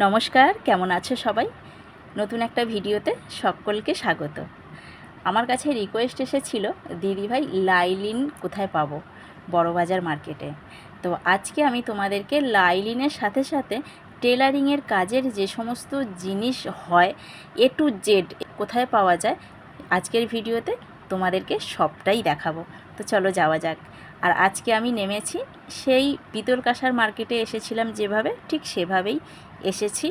নমস্কার, কেমন আছে সবাই? নতুন একটা ভিডিওতে সকলকে স্বাগত। আমার কাছে রিকোয়েস্ট এসেছিল দিদিভাই লাইলিন কোথায় পাবো? বড়বাজার মার্কেটে। তো আজকে আমি তোমাদেরকে লাইলিনের সাথে সাথে টেলারিংয়ের কাজের যে সমস্ত জিনিস হয় এ টু জেড কোথায় পাওয়া যায়, আজকের ভিডিওতে তোমাদেরকে সবটাই দেখাবো। তো চলো যাওয়া যাক। আর আজকে আমি নেমেছি সেই পিতল কাঁসার মার্কেটে এসেছিলাম যেভাবে, ঠিক সেভাবেই এসেছি।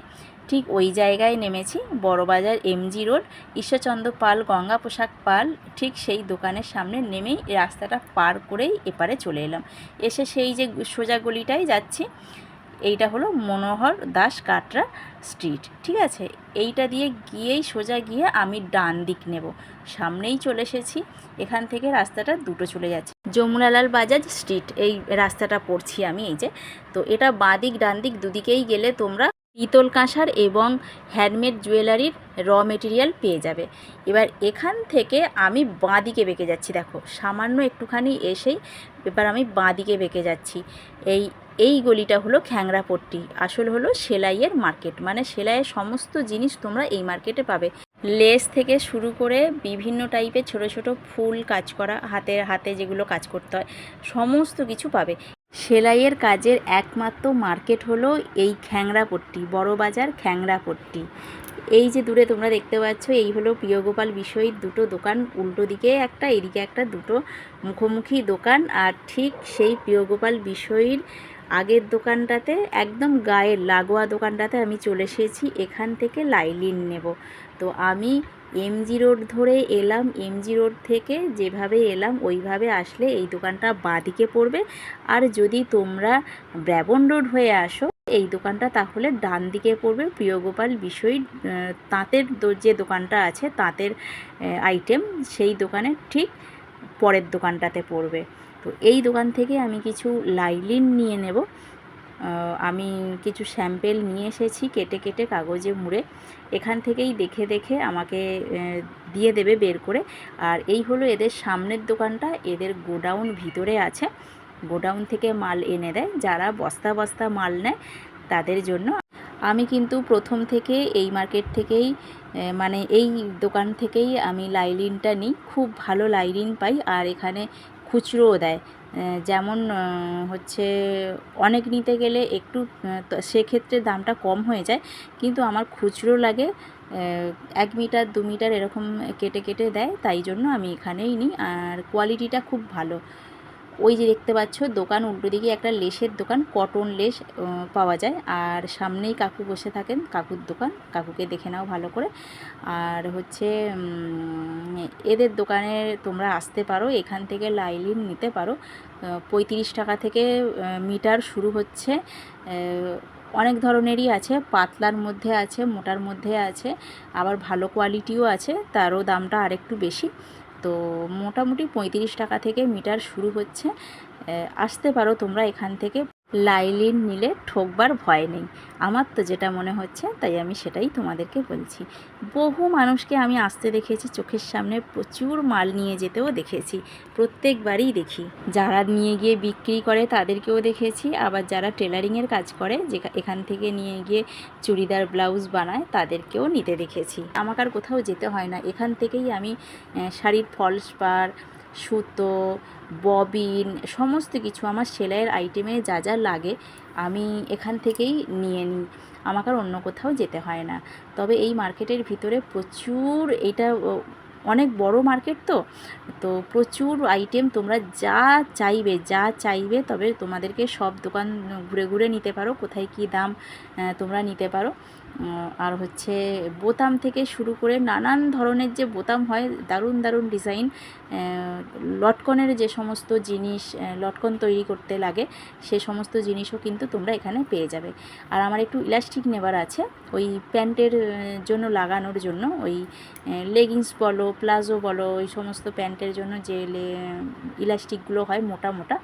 ঠিক ওই জায়গায় নেমেছি, বড়বাজার এমজি রোড, ঈশ্বরচন্দ্র পাল, গঙ্গা পোশাক পাল, ঠিক সেই দোকানের সামনে নেমেই রাস্তাটা পার করেই এপারে চলে এলাম। এসে সেই যে সোজা গলিটাই যাচ্ছি এইটা হলো মনোহর দাস কাটরা স্ট্রিট ঠিক আছে? এইটা দিয়ে গিয়েই সোজা গিয়ে আমি ডান দিক নেব। সামনেই চলে এসেছি, এখান থেকে রাস্তাটা দুটো চলে যাচ্ছে। যমুনালাল বাজাজ স্ট্রিট এই রাস্তাটা পড়ছি আমি, এই যে। তো এটা বাঁ দিক, ডান দিক দুদিকেই গেলে তোমরা পিতল কাঁসার এবং হ্যান্ডমেড জুয়েলারির র মেটেরিয়াল পেয়ে যাবে। এবার এখান থেকে আমি বাঁ দিকে বেঁকে যাচ্ছি, দেখো। সামান্য একটুখানি এসেই এবার আমি বাঁ দিকে বেঁকে যাচ্ছি। এই এই গলিটা হলো খ্যাংরাপট্টি। আসল হলো সেলাইয়ের মার্কেট। মানে সেলাইয়ের সমস্ত জিনিস তোমরা এই মার্কেটে পাবে। লেস থেকে শুরু করে বিভিন্ন টাইপের ছোট ছোট ফুল কাজ করা হাতে হাতে যেগুলো কাজ করতে হয়, সমস্ত কিছু পাবে। সেলাইয়ের কাজের একমাত্র মার্কেট হলো এই খ্যাংরাপট্টি, বড় বাজার খ্যাংরাপট্টি। এই যে দূরে তোমরা দেখতে পাচ্ছ, এই হলো প্রিয়গোপাল বিষয়ীর দুটো দোকান। উল্টো দিকে একটা, এদিকে একটা দুটো মুখোমুখি দোকান। আর ঠিক সেই প্রিয়গোপাল বিষয়ীর আগের দোকানটাতে, একদম গায়ের লাগোয়া দোকানটাতে আমি চলে এসেছি। এখান থেকে লাইলিন নেব। তো আমি এমজি রোড ধরে এলাম। এমজি রোড থেকে যেভাবে এলাম, ওইভাবে আসলে এই দোকানটা বাঁদিকে পড়বে। আর যদি তোমরা ব্র্যাবন রোড হয়ে আসো, এই দোকানটা তাহলে ডান দিকে পড়বে। প্রিয়গোপাল বিষয় তাঁতের যে দোকানটা আছে, তাঁতের আইটেম সেই দোকানের ঠিক পরের দোকানটাতে পড়বে। তো এই দোকান থেকে আমি কিছু লাইলিন নিয়ে নেব। আমি কিছু স্যাম্পেল নিয়ে এসেছি কেটে কেটে কাগজে মুড়ে। এখান থেকেই দেখে দেখে আমাকে দিয়ে দেবে বের করে। আর এই হলো এদের সামনের দোকানটা, এদের গোডাউন ভিতরে আছে। গোডাউন থেকে মাল এনে দেয়। যারা বস্তা বস্তা মাল নেয় তাদের জন্য। আমি কিন্তু প্রথম থেকে এই মার্কেট থেকেই মানে এই দোকান থেকেই আমি লাইলিনটা নিই। খুব ভালো লাইলিন পাই। আর এখানে খুচরোও দেয়। যেমন হচ্ছে অনেক নিতে গেলে একটু সেক্ষেত্রে দামটা কম হয়ে যায়। কিন্তু আমার খুচরো লাগে এক মিটার, দু মিটার এরকম কেটে কেটে দেয়। তাই জন্য আমি এখানেই নিই। আর কোয়ালিটিটা খুব ভালো। ওই যে দেখতে পাচ্ছ, দোকান উল্টো দিকে একটা লেসের দোকান, কটন লেস পাওয়া যায়। আর সামনেই কাকু বসে থাকেন, কাকুর দোকান। কাকুকে দেখে নাও ভালো করে। আর হচ্ছে এদের দোকানে তোমরা আসতে পারো, এখান থেকে লাইলিন নিতে পারো। পঁয়ত্রিশ টাকা থেকে মিটার শুরু হচ্ছে। অনেক ধরনেরই আছে, পাতলার মধ্যে আছে, মোটার মধ্যে আছে, আবার ভালো কোয়ালিটিও আছে, তারও দামটা আরেকটু বেশি। তো মোটামুটি পঁয়ত্রিশ টাকা থেকে মিটার শুরু হচ্ছে। আসতে পারো তোমরা এখান থেকে। লাইলিন নিলে ঠকবার ভয় নেই। আমার তো যেটা মনে হচ্ছে, তাই আমি সেটাই তোমাদেরকে বলছি। বহু মানুষকে আমি আসতে দেখেছি, চোখের সামনে প্রচুর মাল নিয়ে যেতেও দেখেছি। প্রত্যেকবারই দেখি। যারা নিয়ে গিয়ে বিক্রি করে তাদেরকেও দেখেছি, আবার যারা টেলারিংয়ের কাজ করে যে এখান থেকে নিয়ে গিয়ে চুড়িদার, ব্লাউজ বানায়, তাদেরকেও নিতে দেখেছি। আমাকে আর কোথাও যেতে হয় না। এখান থেকেই আমি শাড়ির ফলস পার সুতো, ববিন, সমস্ত কিছু আমার সেলাইয়ের আইটেমে যা যা লাগে আমি এখান থেকেই নিয়ে নিই। আমাকে আর অন্য কোথাও যেতে হয় না। তবে এই মার্কেটের ভিতরে প্রচুর এটা অনেক বড় মার্কেট তো তো প্রচুর আইটেম তোমরা যা চাইবে যা চাইবে তবে তোমাদেরকে সব দোকান ঘুরে ঘুরে নিতে পারো, কোথায় কী দাম তোমরা নিতে পারো। আর হচ্ছে বোতাম থেকে শুরু করে নানান ধরনের যে বোতাম হয়, দারুণ দারুণ ডিজাইন লটকনের যে সমস্ত জিনিস লটকন তৈরি করতে লাগে, সে সমস্ত জিনিসও কিন্তু তোমরা এখানে পেয়ে যাবে। আর আমার একটু ইলাস্টিক নেবার আছে, ওই প্যান্টের জন্য লাগানোর জন্য, ওই লেগিংস বলো প্লাজো বলো, ওই সমস্ত প্যান্টের জন্য যে ইলাস্টিকগুলো হয় মোটা মোটা,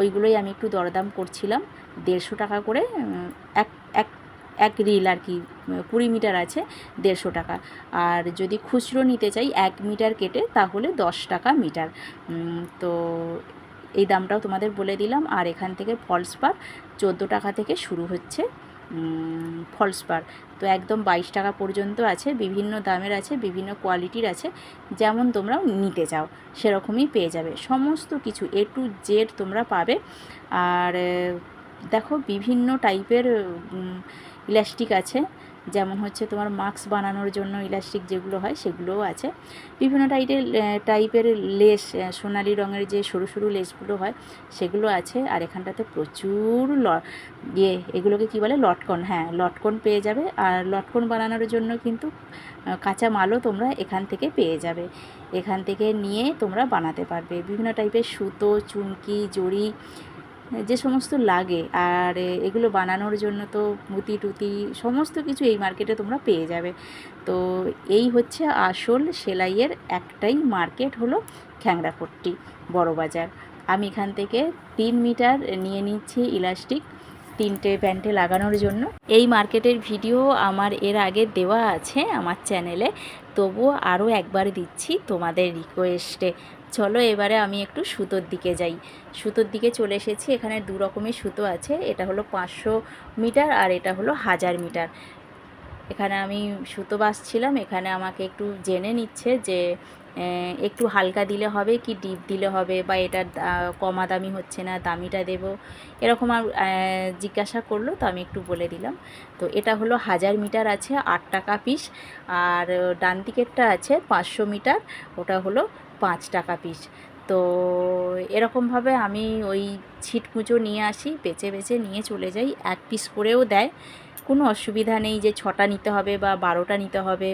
ওইগুলোই আমি একটু দরদাম করছিলাম। দেড়শো টাকা করে, এক এক এক রিল আর কি, কুড়ি মিটার আছে, দেড়শো টাকা। আর যদি খুচরো নিতে চাই, এক মিটার কেটে, তাহলে দশ টাকা মিটার। তো এই দামটাও তোমাদের বলে দিলাম। আর এখান থেকে ফলস পার চোদ্দ টাকা থেকে শুরু হচ্ছে। ফলস পার তো একদম বাইশ টাকা পর্যন্ত আছে, বিভিন্ন দামের আছে, বিভিন্ন কোয়ালিটির আছে, যেমন তোমরা নিতে চাও, সেরকমই পেয়ে যাবে। সমস্ত কিছু এ টু জেড তোমরা পাবে। আর, দেখো বিভিন্ন টাইপের ইলাস্টিক আছে যেমন হচ্ছে তোমার মাস্ক বানানোর জন্য ইলাস্টিক যেগুলো হয় সেগুলোও আছে। বিভিন্ন টাইপের টাইপের লেস সোনালি রঙের যে সরু সরু লেসগুলো হয় সেগুলো আছে। আর এখানটাতে প্রচুর ল ইয়ে এগুলোকে কি বলে? লটকন হ্যাঁ লটকন পেয়ে যাবে। আর লটকন বানানোর জন্য কিন্তু কাঁচা মালও তোমরা এখান থেকে পেয়ে যাবে। এখান থেকে নিয়ে তোমরা বানাতে পারবে। বিভিন্ন টাইপের সুতো চুমকি জড়ি যে সমস্ত লাগে আর এগুলো বানানোর জন্য তো মুতি টুতি সমস্ত কিছু এই মার্কেটে তোমরা পেয়ে যাবে। তো এই হচ্ছে আসল সেলাইয়ের একটাই মার্কেট হলো খ্যাংরাপট্টি বড় বাজার। আমি এখান থেকে তিন মিটার নিয়ে নিচ্ছি ইলাস্টিক তিনটে প্যান্টে লাগানোর জন্য। এই মার্কেটের ভিডিও আমার এর আগে দেওয়া আছে আমার চ্যানেলে। তবুও আরও একবার দিচ্ছি তোমাদের রিকোয়েস্টে চলো এবারে আমি একটু সুতোর দিকে যাই। সুতোর দিকে চলে এসেছি, এখানে দু রকমের সুতো আছে। এটা হলো পাঁচশো মিটার আর এটা হলো হাজার মিটার। এখানে আমি সুতো বাসছিলাম এখানে আমাকে একটু জেনে নিচ্ছে যে একটু হালকা দিলে হবে কি ডিপ দিলে হবে বা এটা কমা দামি হচ্ছে না, দামিটা দেব? এরকম আর জিজ্ঞাসা করল, তো আমি একটু বলে দিলাম। তো এটা হলো হাজার মিটার আছে, আট টাকা পিস। আর ডান দিকেরটা আছে পাঁচশো মিটার, ওটা হলো পাঁচ টাকা পিস তো এরকমভাবে আমি ওই ছিটকুচো নিয়ে আসি বেছে বেছে নিয়ে চলে যাই। এক পিস করেও দেয়। কোনো অসুবিধা নেই যে ছটা নিতে হবে বা বারোটা নিতে হবে।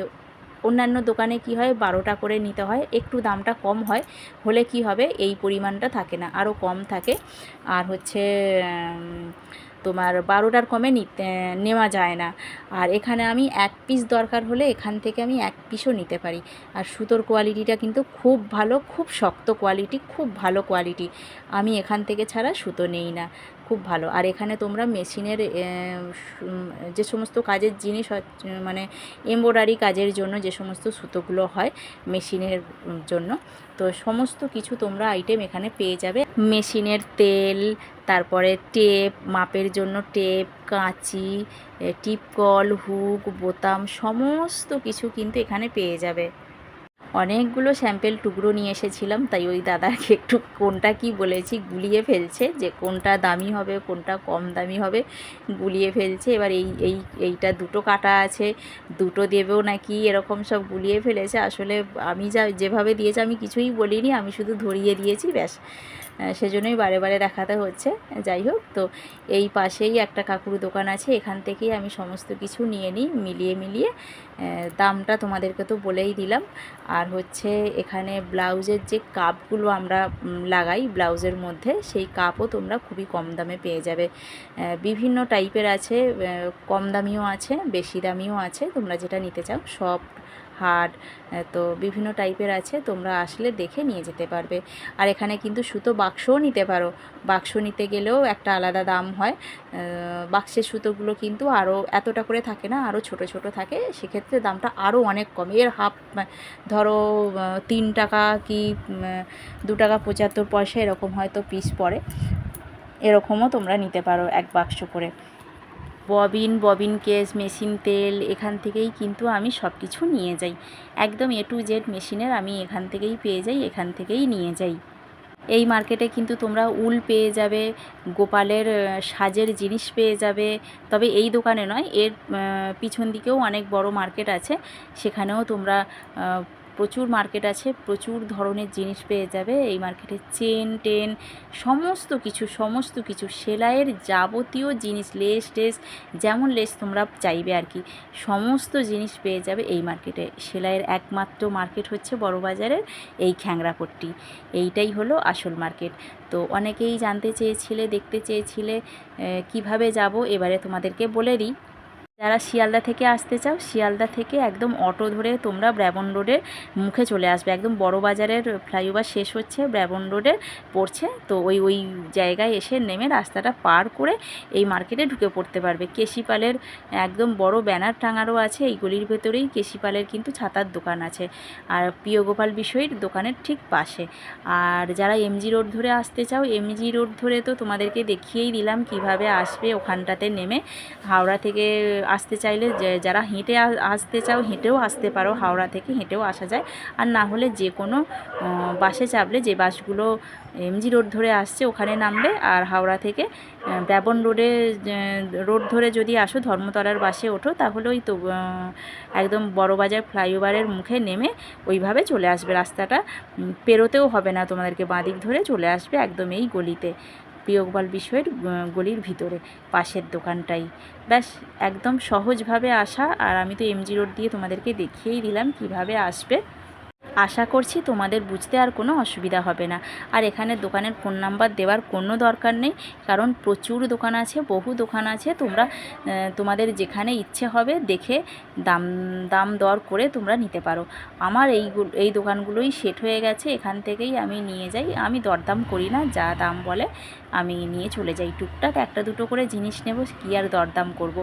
অন্যান্য দোকানে কি হয়, বারোটা করে নিতে হয়। একটু দামটা কম হয়, হলে কি হবে, এই পরিমাণটা থাকে না। আরও কম থাকে। আর হচ্ছে তোমার বারোটার কমে নিতে, নেওয়া যায় না। আর এখানে আমি এক পিস দরকার হলে এখান থেকে আমি এক পিসও নিতে পারি। আর সুতোর কোয়ালিটিটা কিন্তু খুব ভালো, খুব শক্ত কোয়ালিটি খুব ভালো কোয়ালিটি আমি এখান থেকে ছাড়া সুতো নেই না। খুব ভালো। আর এখানে তোমরা মেশিনের যে সমস্ত কাজের জিনিস মানে এমব্রয়ডারি কাজের জন্য যে সমস্ত সুতোগুলো হয় মেশিনের জন্য, তো সমস্ত কিছু তোমরা আইটেম এখানে পেয়ে যাবে। মেশিনের তেল, তারপরে টেপ, মাপের জন্য টেপ, কাঁচি টিপকল, হুক, বোতাম, সমস্ত কিছু কিন্তু এখানে পেয়ে যাবে। অনেকগুলো স্যাম্পেল টুকরো নিয়ে এসেছিলাম, তাই ওই দাদাকে একটু কোনটা কি বলেছি গুলিয়ে ফেলছে, যে কোনটা দামি হবে, কোনটা কম দামি হবে, গুলিয়ে ফেলছে। এবার এই এই, এইটা দুটো কাটা আছে, দুটো দেবেও নাকি এরকম সব গুলিয়ে ফেলেছে। আসলে আমি যা, যেভাবে দিয়েছে আমি কিছুই বলিনি, আমি শুধু ধরিয়ে দিয়েছি, ব্যাস। সেজন্যই বারে বারে দেখাতে হচ্ছে। যাই হোক, তো এই পাশেই একটা কাকুর দোকান আছে, এখান থেকেই আমি সমস্ত কিছু নিয়ে নিই, মিলিয়ে মিলিয়ে। দামটা তোমাদেরকে তো বলেই দিলাম। আর হচ্ছে এখানে ব্লাউজের যে কাপগুলো আমরা লাগাই ব্লাউজের মধ্যে, সেই কাপও তোমরা খুবই কম দামে পেয়ে যাবে। বিভিন্ন টাইপের আছে কম দামিও আছে, বেশি দামিও আছে, তোমরা যেটা নিতে চাও সফট হার্ড তো বিভিন্ন টাইপের আছে, তোমরা আসলে দেখে নিয়ে যেতে পারবে। আর এখানে কিন্তু সুতো বাক্সও নিতে পারো। বাক্স নিতে গেলেও একটা আলাদা দাম হয়। বাক্সের সুতোগুলো কিন্তু আরও এতটা করে থাকে না আরও ছোট ছোট থাকে, সেক্ষেত্রে দামটা আরও অনেক কম। এর হাফ ধরো তিন টাকা কি দু টাকা পঁচাত্তর পয়সা এরকম হয়তো পিস পড়ে। এরকমও তোমরা নিতে পারো এক বাক্স করে। ববিন ববিন কেস, মেশিন তেল, এখান থেকেই কিন্তু আমি সব কিছু নিয়ে যাই। একদম এ টু জেড মেশিনের আমি এখান থেকেই পেয়ে যাই, এখান থেকেই নিয়ে যাই। এই মার্কেটে কিন্তু তোমরা উল পেয়ে যাবে, গোপালের সাজের জিনিস পেয়ে যাবে। তবে এই দোকানে নয়, এর পিছন দিকেও অনেক বড় মার্কেট আছে। সেখানেও তোমরা প্রচুর মার্কেট আছে, প্রচুর ধরনের জিনিস পেয়ে যাবে। এই মার্কেটে চেন টেন সমস্ত কিছু সমস্ত কিছু, সেলাইয়ের যাবতীয় জিনিস লেস টেস যেমন লেস তোমরা চাইবে আর কি, সমস্ত জিনিস পেয়ে যাবে এই মার্কেটে সেলাইয়ের একমাত্র মার্কেট হচ্ছে বড়বাজারের এই খ্যাংরাপট্টি। এইটাই হলো আসল মার্কেট তো অনেকেই জানতে চেয়েছিলে, দেখতে চেয়েছিলে কীভাবে যাব, এবারে তোমাদেরকে বলে দিই। যারা শিয়ালদা থেকে আসতে চাও, শিয়ালদা থেকে একদম অটো ধরে তোমরা ব্র্যাবন রোডের মুখে চলে আসবে। একদম বড় বাজারের ফ্লাইওভার শেষ হচ্ছে ব্র্যাবন রোডে পড়ছে। তো ওই ওই জায়গায় এসে নেমে রাস্তাটা পার করে এই মার্কেটে ঢুকে পড়তে পারবে। কেশিপালের একদম বড় ব্যানার টাঙানো আছে, এই গলির ভেতরেই কেশিপালের কিন্তু ছাতার দোকান আছে। আর প্রিয় গোপাল বিষয়ীর দোকানের ঠিক পাশে। আর যারা এমজি রোড ধরে আসতে চাও, এমজি রোড ধরে তো তোমাদেরকে দেখিয়েই দিলাম কীভাবে আসবে। ওখানটাতে নেমে হাওড়া থেকে আসতে চাইলে যারা হেঁটে আসতে চাও, হেঁটেও আসতে পারো। হাওড়া থেকে হেঁটেও আসা যায়। আর না হলে যে কোনো বাসে চাপলে যে বাসগুলো এমজি রোড ধরে আসছে, ওখানে নামবে। আর হাওড়া থেকে ব্যাবন রোডে রোড ধরে যদি আসো, ধর্মতলার বাসে ওঠো, তাহলে ওই তো একদম বড়বাজার ফ্লাইওভারের মুখে নেমে ওইভাবে চলে আসবে। রাস্তাটা পেরোতেও হবে না তোমাদেরকে। বাঁদিক ধরে চলে আসবে একদম এই গলিতে। প্রিয়গবাল বিষয়ের গলির ভিতরে, পাশের দোকানটাই। ব্যাস, একদম সহজভাবে আসা, আর আমি তো এমজি রোড দিয়ে তোমাদেরকে দেখিয়েই দিলাম কীভাবে আসবে। আশা করছি তোমাদের বুঝতে আর কোনো অসুবিধা হবে না। আর এখানে দোকানের ফোন নাম্বার দেওয়ার কোনো দরকার নেই, কারণ প্রচুর দোকান আছে, বহু দোকান আছে। তোমরা তোমাদের যেখানে ইচ্ছে হবে দেখে দাম দাম দর করে তোমরা নিতে পারো। আমার এই এই দোকানগুলোই সেট হয়ে গেছে, এখান থেকেই আমি নিয়ে যাই। আমি দরদাম করি না, যা দাম বলে আমি নিয়ে চলে যাই। টুকটাক একটা দুটো করে জিনিস নেব, কী আর দরদাম করব।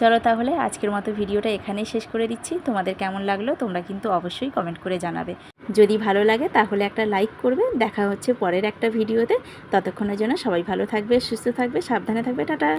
চলো তাহলে আজকের মতো ভিডিওটা এখানেই শেষ করে দিচ্ছি। তোমাদের কেমন লাগল তোমরা কিন্তু অবশ্যই কমেন্ট করে জানাবে। যদি ভালো লাগে তাহলে একটা লাইক করবে। দেখা হচ্ছে পরের একটা ভিডিওতে। ততক্ষণের জন্য সবাই ভালো থাকবে, সুস্থ থাকবে, সাবধানে থাকবে, টাটা।